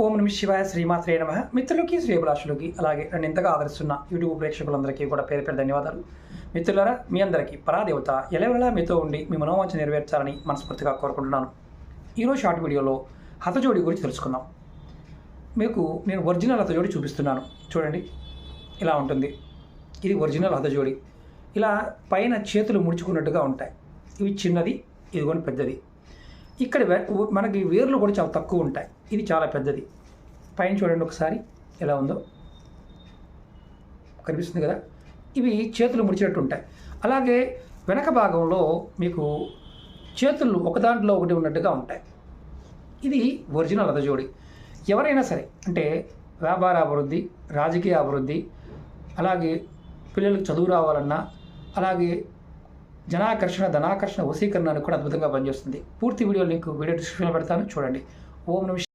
ఓం నమ శివాయ శ్రీమాత్రే నమ. మిత్రులకి శ్రీభిలాషులకి అలాగే నన్ను ఇంతగా ఆదరిస్తున్న యూట్యూబ్ ప్రేక్షకులందరికీ కూడా పేరు పేరు ధన్యవాదాలు. మిత్రులారా మీ అందరికీ పరాదేవత ఎలవెలా మీతో ఉండి మీ మనోవాంఛ నెరవేర్చాలని మనస్ఫూర్తిగా కోరుకుంటున్నాను. ఈరోజు షార్ట్ వీడియోలో హతజోడి గురించి తెలుసుకుందాం. మీకు నేను ఒరిజినల్ హతజోడి చూపిస్తున్నాను. చూడండి ఇలా ఉంటుంది. ఇది ఒరిజినల్ హతజోడి. ఇలా పైన చేతులు ముడుచుకున్నట్టుగా ఉంటాయి. ఇవి చిన్నది ఇదిగోని పెద్దది. ఇక్కడ వే- మనకి వేర్లు కూడా చాలా తక్కువ ఉంటాయి. ఇది చాలా పెద్దది. పైన చూడండి ఒకసారి ఎలా ఉందో. కనిపిస్తుంది కదా? ఇవి చేతులు ముడిచినట్టు ఉంటాయి. అలాగే వెనక భాగంలో మీకు చేతులు ఒకదాంట్లో ఒకటి ఉన్నట్టుగా ఉంటాయి. ఇది ఒరిజినల్ రథజోడి. ఎవరైనా సరే అంటే వ్యాపార అభివృద్ధి రాజకీయ అభివృద్ధి అలాగే పిల్లలకు చదువు రావాలన్నా అలాగే జనాకర్షణ ధనాకర్షణ వశీకరణకు కూడా అద్భుతంగా పనిచేస్తుంది. పూర్తి వీడియో లింక్ వీడియో డిస్క్రిప్షన్లో పెడతాను. చూడండి. ఓం నమ